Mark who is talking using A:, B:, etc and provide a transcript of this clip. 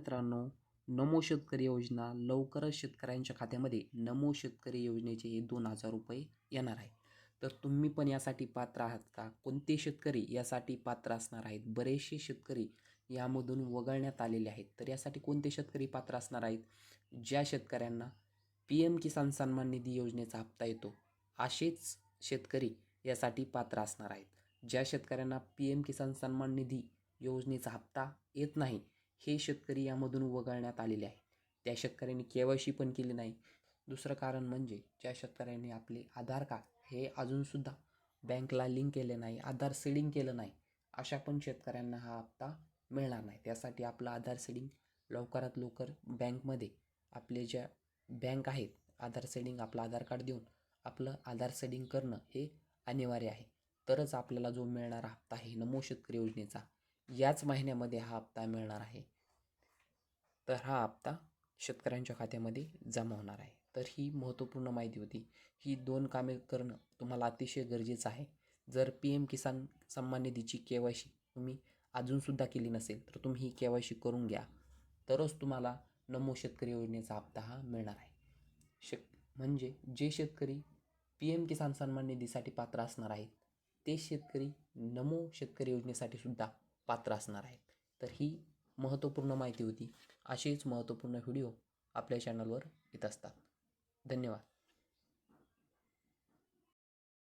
A: मित्रांनो नमो शेतकरी योजना लवकरच शेतकऱ्यांच्या खात्यामध्ये नमो शेतकरी योजनेचे हे दोन हजार रुपये येणार आहे तर तुम्ही पण यासाठी पात्र आहात का? कोणते शेतकरी यासाठी पात्र असणार आहेत? बरेचसे शेतकरी यामधून वगळण्यात आलेले आहेत. तर यासाठी कोणते शेतकरी पात्र असणार आहेत? ज्या शेतकऱ्यांना पी एम किसान सन्मान निधी योजनेचा हप्ता येतो असेच शेतकरी यासाठी पात्र असणार आहेत. ज्या शेतकऱ्यांना पी एम किसान सन्मान निधी योजनेचा हप्ता येत नाही हे शेतकरी यामधून वगळण्यात आलेले आहे त्या शेतकऱ्यांनी के वाय सी पण केली नाही. दुसरं कारण म्हणजे ज्या शेतकऱ्यांनी आपले आधार कार्ड हे अजूनसुद्धा बँकला लिंक केले नाही आधार सीडिंग केलं नाही अशा पण शेतकऱ्यांना हा हप्ता मिळणार नाही. त्यासाठी आपलं आधार सीडिंग लवकरात लवकर बँकमध्ये आपले ज्या बँक आहेत आधार सेडिंग आपलं आधार कार्ड देऊन आपलं आधार सेडिंग करणं हे अनिवार्य आहे. तरच आपल्याला जो मिळणारा हप्ता आहे नमो शेतकरी योजनेचा याच महिन्यामध्ये हा हप्ता मिळणार आहे. तर हा हप्ता शेतकऱ्यांच्या खात्यामध्ये जमा होणार आहे. तर ही महत्त्वपूर्ण माहिती होती. ही दोन कामे करणं तुम्हाला अतिशय गरजेचं आहे. जर पी एम किसान सन्मान निधीची के वाय सी तुम्ही अजूनसुद्धा केली नसेल तर तुम्ही ही के वाय सी करून घ्या. तरच तुम्हाला नमो शेतकरी योजनेचा हप्ता हा मिळणार आहे. शेत म्हणजे जे शेतकरी पी एम किसान सन्मान निधीसाठी पात्र असणार आहेत ते शेतकरी नमो शेतकरी योजनेसाठी सुद्धा पात्र असणार आहेत. तर ही महत्त्वपूर्ण माहिती होती. असेच महत्त्वपूर्ण व्हिडिओ आपल्या चॅनलवर येत असतात. धन्यवाद.